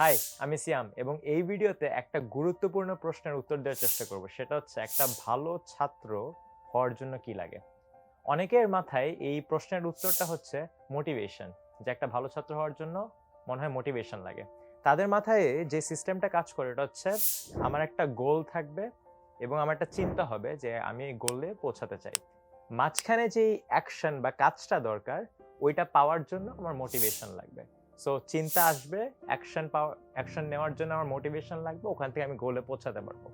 High, আমি সিয়াম এবং এই ভিডিওতে একটা গুরুত্বপূর্ণ প্রশ্নের উত্তর দেওয়ার চেষ্টা করব। সেটা হচ্ছে একটা ভালো ছাত্র হওয়ার জন্য কি লাগে? অনেকের মাথায় এই প্রশ্নের উত্তরটা হচ্ছে মোটিভেশন যে একটা ভালো ছাত্র হওয়ার জন্য মনে হয় মোটিভেশন লাগে। তাদের মাথায় যে সিস্টেমটা কাজ করে, এটা হচ্ছে আমার একটা গোল থাকবে এবং আমার একটা চিন্তা হবে যে আমি এই গোলে পৌঁছাতে চাই। মাঝখানে যেই অ্যাকশন বা কাজটা দরকার, ওইটা পাওয়ার জন্য আমার মোটিভেশন লাগবে। সো চিন্তা আসবে অ্যাকশন পাওয়ার অ্যাকশন নেওয়ার জন্য আমার মোটিভেশন লাগবে, ওখান থেকে আমি গোলে পৌঁছাতে পারব।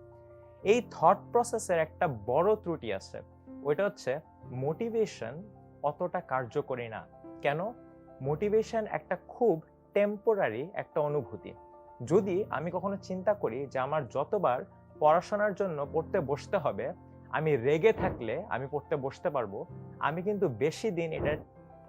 এই থট প্রসেসের একটা বড় ত্রুটি আছে, ওইটা হচ্ছে মোটিভেশন অতটা কার্যকরী না। কেন? মোটিভেশন একটা খুব টেম্পোরারি একটা অনুভূতি। যদি আমি কখনো চিন্তা করি যে আমার যতবার পড়াশোনার জন্য পড়তে বসতে হবে, আমি রেগে থাকলে আমি পড়তে বসতে পারব, আমি কিন্তু বেশি দিন এটা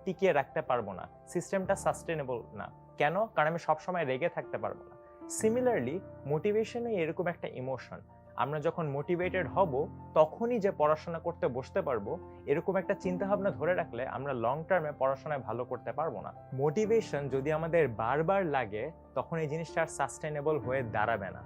টিকিয়ে রাখতে পারব না সিস্টেমটা সাস্টেনেবল না। কেন? কারণ আমি সবসময় রেগে থাকতে পারব না। সিমিলারলি মোটিভেশনে এরকম একটা ইমোশন আমরা যখন মোটিভেটেড হব, তখনই যে পড়াশোনা করতে বসতে পারব, এরকম একটা চিন্তা ভাবনা ধরে রাখলে আমরা লং টার্মে পড়াশোনায় ভালো করতে পারব না। মোটিভেশন যদি আমাদের বারবার লাগে, তখন এই জিনিসটা আর সাস্টেনেবল হয়ে দাঁড়াবে না।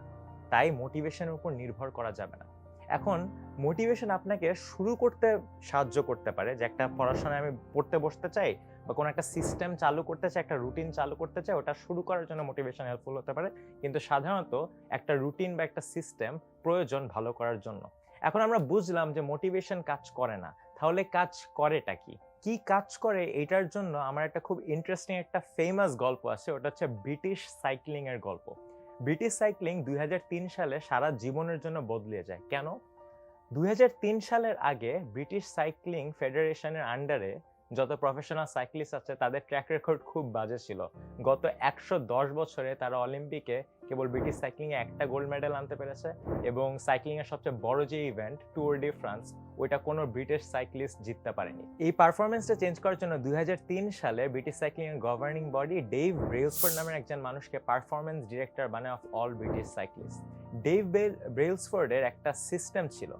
তাই মোটিভেশনের উপর নির্ভর করা যাবে না। এখন মোটিভেশন আপনাকে শুরু করতে সাহায্য করতে পারে যে একটা পড়াশোনায় আমি পড়তে বসতে চাই বা কোনো একটা সিস্টেম চালু করতে চাই, একটা রুটিন চালু করতে চাই, ওটা শুরু করার জন্য মোটিভেশন হেল্পফুল হতে পারে। কিন্তু সাধারণত একটা রুটিন বা একটা সিস্টেম প্রয়োজন ভালো করার জন্য। এখন আমরা বুঝলাম যে মোটিভেশন কাজ করে না। তাহলে কাজ করেটা কি? কি কাজ করে এটার জন্য আমার একটা খুব ইন্টারেস্টিং একটা ফেমাস গল্প আছে, ওটা হচ্ছে ব্রিটিশ সাইক্লিং এর গল্প। ব্রিটিশ সাইক্লিং দুই হাজার তিন সালে সারা জীবনের জন্য বদলে যায়। কেন? দুই হাজার তিন সালের আগে ব্রিটিশ সাইক্লিং ফেডারেশনের আন্ডারে যত প্রফেশনাল সাইক্লিস্ট আছে, তাদের ট্র্যাক রেকর্ড খুব বাজে ছিল। গত একশো দশ বছরে তারা অলিম্পিকে কেবল ব্রিটিশ সাইক্লিং এ একটা গোল্ড মেডেল আনতে পেরেছে এবং সাইক্লিংয়ের সবচেয়ে বড় যে ইভেন্ট ট্যুর ডি ফ্রান্স ওইটা কোনো ব্রিটিশ সাইক্লিস্ট জিততে পারেনি। এই পারফরমেন্সটা চেঞ্জ করার জন্য দুই হাজার তিন সালে ব্রিটিশ সাইক্লিং এর গভর্নিং বডি ডেভ ব্রেলসফোর্ড নামের একজন মানুষকে পারফরমেন্স ডিরেক্টর বানায় of all British cyclist Dave ব্রেলসফোর্ডের একটা সিস্টেম ছিল।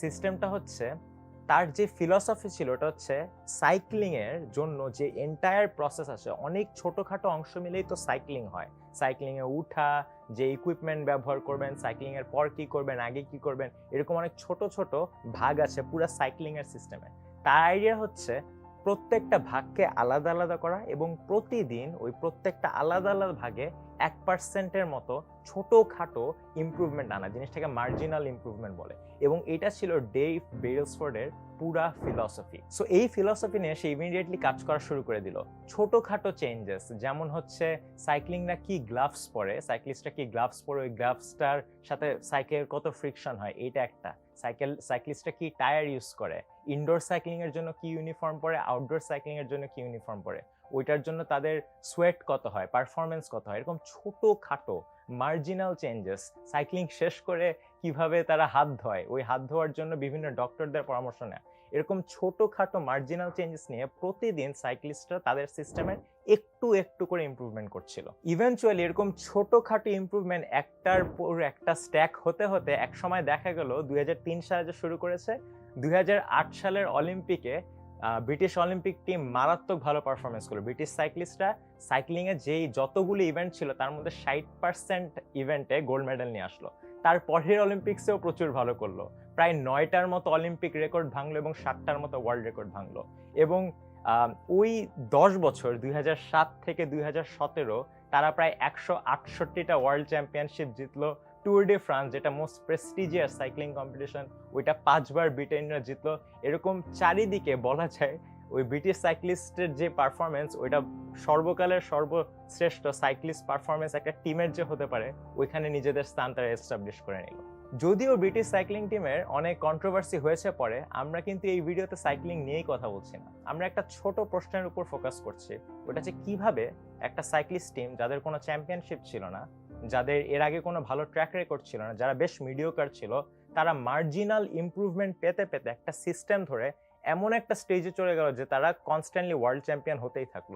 সিস্টেমটা হচ্ছে তার যে ফিলসফি ছিল, ওটা হচ্ছে সাইক্লিংয়ের জন্য যে এন্টায়ার প্রসেস আছে, অনেক ছোটোখাটো অংশ মিলেই তো সাইক্লিং হয়। সাইক্লিংয়ে উঠা, যে ইকুইপমেন্ট ব্যবহার করবেন সাইক্লিংয়ের পর কী করবেন, আগে কী করবেন, এরকম অনেক ছোট ছোট ভাগ আছে পুরো সাইক্লিংয়ের সিস্টেমে তার আইডিয়া হচ্ছে প্রত্যেকটা ভাগকে আলাদা আলাদা করা এবং প্রতিদিন ওই প্রত্যেকটা আলাদা আলাদা ভাগে এক পার্সেন্টের মতো ছোটোখাটো ইমপ্রুভমেন্ট আনা, জিনিসটাকে মার্জিনাল ইমপ্রুভমেন্ট বলে। এবং এটা ছিল ডেভ বেলসফোর্ডের পুরা ফিলসফি সো এই ফিলসফি নিয়ে সে ইমিডিয়েটলি কাজ করা শুরু করে দিল। ছোটোখাটো চেঞ্জেস যেমন হচ্ছে সাইক্লিংরা কি গ্লাভস পরে সাইক্লিস্টরা কি গ্লাভস পরে, ওই গ্লাভসটার সাথে সাইকেলের কত ফ্রিকশন হয় এটা একটা। সাইকেল সাইক্লিস্টরা কি টায়ার ইউজ করে? ইনডোর সাইক্লিং এর জন্য কি ইউনিফর্ম পরে? আউটডোর সাইক্লিং এর জন্য কি ইউনিফর্ম পরে? ওইটার জন্য তাদের সোয়েট কত হয়? পারফরমেন্স কত হয়? এরকম ছোট খাটো মার্জিনাল চেঞ্জেস সাইক্লিং শেষ করে কীভাবে তারা হাত ধোয়? ওই হাত ধোয়ার জন্য বিভিন্ন ডক্টরদের পরামর্শ নেয়। এরকম ছোটোখাটো মার্জিনাল চেঞ্জেস নিয়ে প্রতিদিন সাইক্লিস্টরা তাদের সিস্টেমের একটু একটু করে ইমপ্রুভমেন্ট করছিল। ইভেনচুয়ালি এরকম ছোটোখাটো ইমপ্রুভমেন্ট একটার পর একটা স্ট্যাক হতে হতে এক সময় দেখা গেল দুই হাজার তিন সালে যে শুরু করেছে, দুই হাজার আট সালের অলিম্পিকে ব্রিটিশ অলিম্পিক টিম মারাত্মক ভালো পারফরমেন্স করল। ব্রিটিশ সাইক্লিস্টরা সাইক্লিংয়ে যেই যতগুলো ইভেন্ট ছিল তার মধ্যে ষাট পার্সেন্ট ইভেন্টে গোল্ড মেডেল নিয়ে আসলো। তার পরের অলিম্পিক্সেও প্রচুর ভালো করল। প্রায় নয়টার মতো অলিম্পিক রেকর্ড ভাঙলো এবং সাতটার মতো ওয়ার্ল্ড রেকর্ড ভাঙলো। এবং ওই দশ বছর, দুই থেকে দুই তারা প্রায় একশো আটষট্টিটা ওয়ার্ল্ড চ্যাম্পিয়নশিপ জিতলো। ট্যুর ডে ফ্রান্স যেটা মোস্ট প্রেস্টিজিয়াস সাইক্লিং কম্পিটিশন ওইটা পাঁচবার ব্রিটেনরা জিতলো। এরকম চারিদিকে বলা যায়, ওই ব্রিটিশ সাইক্লিস্টের যে পারফরমেন্স ওইটা সর্বকালের সর্বশ্রেষ্ঠ সাইক্লিস্ট পারফরমেন্স একটা টিমের যে হতে পারে, ওইখানে নিজেদের স্থান তারা এস্টাবলিশ করে নিল। যদিও ব্রিটিশ সাইক্লিং টিমের অনেক কন্ট্রোভার্সি হয়েছে পরে, আমরা কিন্তু এই ভিডিওতে সাইক্লিং নিয়েই কথা বলছি না। আমরা একটা ছোট প্রশ্নের উপর ফোকাস করছি। ওটা হচ্ছে কীভাবে একটা সাইক্লিস্ট টিম যাদের কোনো চ্যাম্পিয়নশিপ ছিল না, যাদের এর আগে কোনো ভালো ট্র্যাক রেকর্ড ছিল না, যারা বেশ মিডিওকার ছিল, তারা মার্জিনাল ইমপ্রুভমেন্ট পেতে পেতে একটা সিস্টেম ধরে এমন একটা স্টেজে চলে গেল যে তারা কনস্ট্যান্টলি ওয়ার্ল্ড চ্যাম্পিয়ন হতেই থাকল।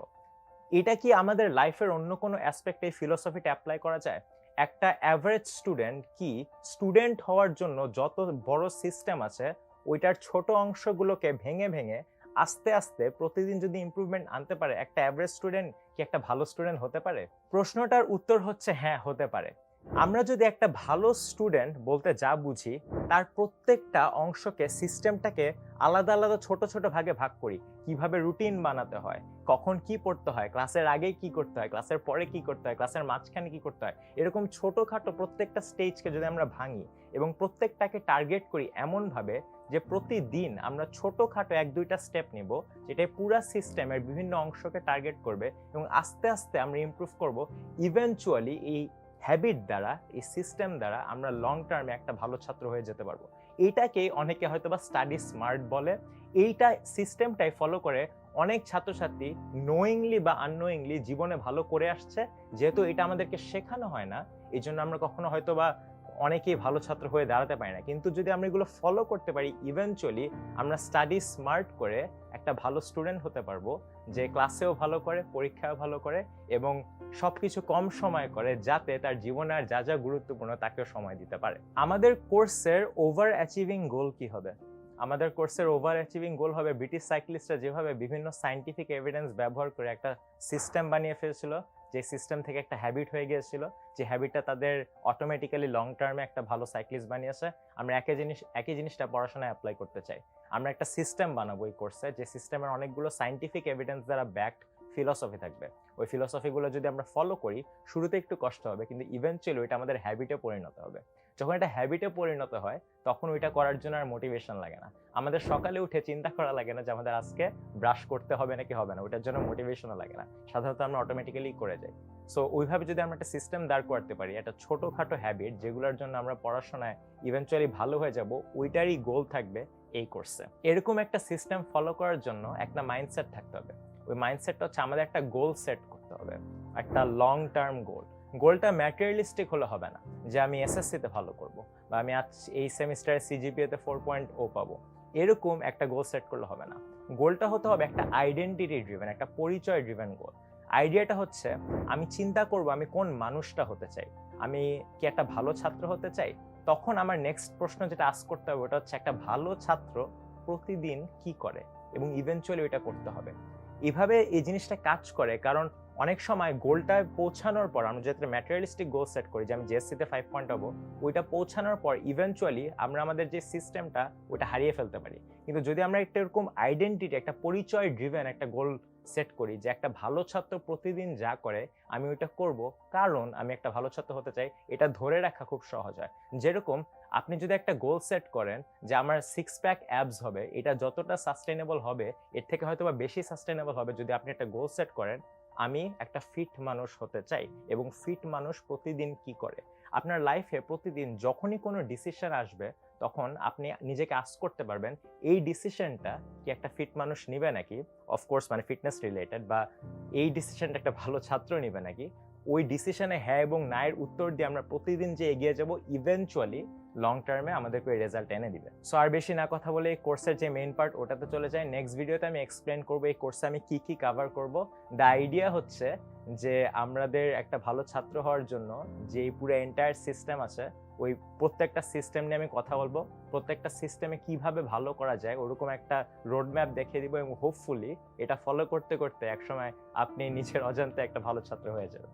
এটা কি আমাদের লাইফের অন্য কোনো অ্যাসপেক্টে এই ফিলোসফিটা অ্যাপ্লাই করা যায়? একটা অ্যাভারেজ স্টুডেন্ট কি স্টুডেন্ট হওয়ার জন্য যত বড় সিস্টেম আছে, ওইটার ছোট অংশগুলোকে ভেঙে ভেঙে আস্তে আস্তে প্রতিদিন যদি ইম্প্রুভমেন্ট আনতে পারে, একটা অ্যাভারেজ স্টুডেন্ট কি একটা ভালো স্টুডেন্ট হতে পারে? প্রশ্নটার উত্তর হচ্ছে হ্যাঁ হতে পারে। আমরা যদি একটা ভালো স্টুডেন্ট বলতে যা বুঝি, তার প্রত্যেকটা অংশকে সিস্টেমটাকে আলাদা আলাদা ছোট ছোট ভাগে ভাগ করি। কীভাবে রুটিন বানাতে হয়, কখন কি পড়তে হয়, ক্লাসের আগে কি করতে হয়, ক্লাসের পরে কি করতে হয়, ক্লাসের মাঝখানে কি করতে হয়, এরকম ছোটোখাটো প্রত্যেকটা স্টেজকে যদি আমরা ভাঙি এবং প্রত্যেকটাকে টার্গেট করি এমনভাবে যে প্রতিদিন আমরা ছোটোখাটো এক দুইটা স্টেপ নিব যেটা পুরা সিস্টেমের বিভিন্ন অংশকে টার্গেট করবে এবং আস্তে আস্তে আমরা ইমপ্রুভ করব ইভেনচুয়ালি এই হ্যাবিট দ্বারা, এই সিস্টেম দ্বারা আমরা লং টার্মে একটা ভালো ছাত্র হয়ে যেতে পারব। এইটাকে অনেকে হয়তো বা স্টাডি স্মার্ট বলে। এইটা সিস্টেমটাই ফলো করে অনেক ছাত্রছাত্রী নোয়িংলি বা আননোয়িংলি জীবনে ভালো করে আসছে। যেহেতু এটা আমাদেরকে শেখানো হয় না এই জন্য আমরা কখনো হয়তো বা অনেকেই ভালো ছাত্র হয়ে দাঁড়াতে পারি না। কিন্তু যদি আমরা এগুলো ফলো করতে পারি ইভেনচুয়ালি আমরা স্টাডি স্মার্ট করে একটা ভালো স্টুডেন্ট হতে পারব, যে ক্লাসেও ভালো করে পরীক্ষাও ভালো করে এবং সবকিছু কম সময় করে যাতে তার জীবনে আর যা যা গুরুত্বপূর্ণ তাকেও সময় দিতে পারে। আমাদের কোর্সের ওভার অ্যাচিভিং গোল কি হবে? আমাদের কোর্সের ওভার অ্যাচিভিং গোল হবে ব্রিটিশ সাইক্লিস্টরা যেভাবে বিভিন্ন সাইন্টিফিক এভিডেন্স ব্যবহার করে একটা সিস্টেম বানিয়ে ফেলছিল যে সিস্টেম থেকে একটা হ্যাবিট হয়ে গিয়েছিল, যে হ্যাবিটটা তাদের অটোমেটিক্যালি লং টার্মে একটা ভালো সাইক্লিস্ট বানিয়েছে। আমরা একই জিনিস, একই জিনিসটা পড়াশোনায় অ্যাপ্লাই করতে চাই। আমরা একটা সিস্টেম বানাবো এই কোর্সে যে সিস্টেমের অনেকগুলো সাইন্টিফিক এভিডেন্স দ্বারা ব্যাকড ফিলসফি থাকবে। ওই ফিলসফিগুলো যদি আমরা ফলো করি, শুরুতে একটু কষ্ট হবে, কিন্তু ইভেনচুয়ালি ওইটা আমাদের হ্যাবিটে পরিণত হবে। যখন এটা হ্যাবিটে পরিণত হয়, তখন ওইটা করার জন্য আর মোটিভেশন লাগে না। আমাদের সকালে উঠে চিন্তা করা লাগে না যে আমাদের আজকে ব্রাশ করতে হবে নাকি হবে না, ওইটার জন্য মোটিভেশনও লাগে না। সাধারণত আমরা অটোমেটিক্যালি করে যাই। সো ওইভাবে যদি আমরা একটা সিস্টেম দাঁড় করতে পারি, একটা ছোটোখাটো হ্যাবিট যেগুলোর জন্য আমরা পড়াশোনায় ইভেনচুয়ালি ভালো হয়ে যাব, ওইটারই গোল থাকবে এই কোর্সে এরকম একটা সিস্টেম ফলো করার জন্য একটা মাইন্ডসেট থাকতে হবে। ওই মাইন্ডসেটটা হচ্ছে আমাদের একটা গোল সেট করতে হবে, একটা লং টার্ম গোল গোলটা ম্যাটেরিয়ালিস্টিক হলে হবে না, যে আমি এসএসসিতে ভালো করব বা আমি আজ এই সেমিস্টারে সিজিপিএতে ফোর পয়েন্ট ও পাবো। এরকম একটা গোল সেট করলে হবে না। গোলটা হতে হবে একটা আইডেন্টিটি ড্রিভেন একটা পরিচয় ড্রিভেন গোল আইডিয়াটা হচ্ছে, আমি চিন্তা করব আমি কোন মানুষটা হতে চাই। আমি কি একটা ভালো ছাত্র হতে চাই? তখন আমার নেক্সট প্রশ্ন যেটা আস করতে হবে ওটা হচ্ছে, একটা ভালো ছাত্র প্রতিদিন কি করে? এবং ইভেনচুয়ালি ওইটা করতে হবে। এভাবে এই জিনিসটা কাজ করে, কারণ অনেক সময় গোলটায় পৌঁছানোর পর, আমরা যেটা ম্যাটেরিয়ালিস্টিক গোল সেট করি, যে আমি জেএসসিতে ফাইভ পয়েন্ট হব ওইটা পৌঁছানোর পর ইভেনচুয়ালি আমরা আমাদের যে সিস্টেমটা ওটা হারিয়ে ফেলতে পারি। কিন্তু যদি আমরা একটা এরকম আইডেন্টিটি একটা পরিচয় ড্রিভেন একটা গোল সেট করি, যে একটা ভালো ছাত্র প্রতিদিন যা করে, আমি ওইটা করব, কারণ আমি একটা ভালো ছাত্র হতে চাই, এটা ধরে রাখা খুব সহজ হয়। যেরকম আপনি যদি একটা গোল সেট করেন, যে আমার সিক্স প্যাক অ্যাবস হবে, এটা যতটা সাস্টেনেবল হবে, এর থেকে হয়তো বা বেশি সাস্টেনেবল হবে যদি আপনি একটা গোল সেট করেন আমি একটা ফিট মানুষ হতে চাই এবং ফিট মানুষ প্রতিদিন কি করে? আপনার লাইফে প্রতিদিন যখনই কোনো ডিসিশন আসবে, তখন আপনি নিজেকে আস করতে পারবেন, এই ডিসিশনটা কি একটা ফিট মানুষ নিবে নাকি? অফকোর্স মানে ফিটনেস রিলেটেড বা এই ডিসিশনটা একটা ভালো ছাত্র নিবে নাকি? ওই ডিসিশনে হ্যাঁ এবং নায়ের উত্তর দিয়ে আমরা প্রতিদিন যে এগিয়ে যাব ইভেনচুয়ালি লং টার্মে আমাদেরকে ওই রেজাল্ট এনে দিবে। সো আর বেশি না কথা বলে এই কোর্সের যে মেইন পার্ট ওটাতে চলে যায় নেক্সট ভিডিওতে আমি এক্সপ্লেন করব এই কোর্সে আমি কি কি কভার করব। দ্য আইডিয়া হচ্ছে যে আমাদের একটা ভালো ছাত্র হওয়ার জন্য যে পুরো এন্টায়ার সিস্টেম আছে, ওই প্রত্যেকটা সিস্টেম নিয়ে আমি কথা বলব। প্রত্যেকটা সিস্টেমে কীভাবে ভালো করা যায়, ওরকম একটা রোড ম্যাপ দেখিয়ে দিব এবং হোপফুলি এটা ফলো করতে করতে একসময় আপনি নিজের অজান্তে একটা ভালো ছাত্র হয়ে যাবেন।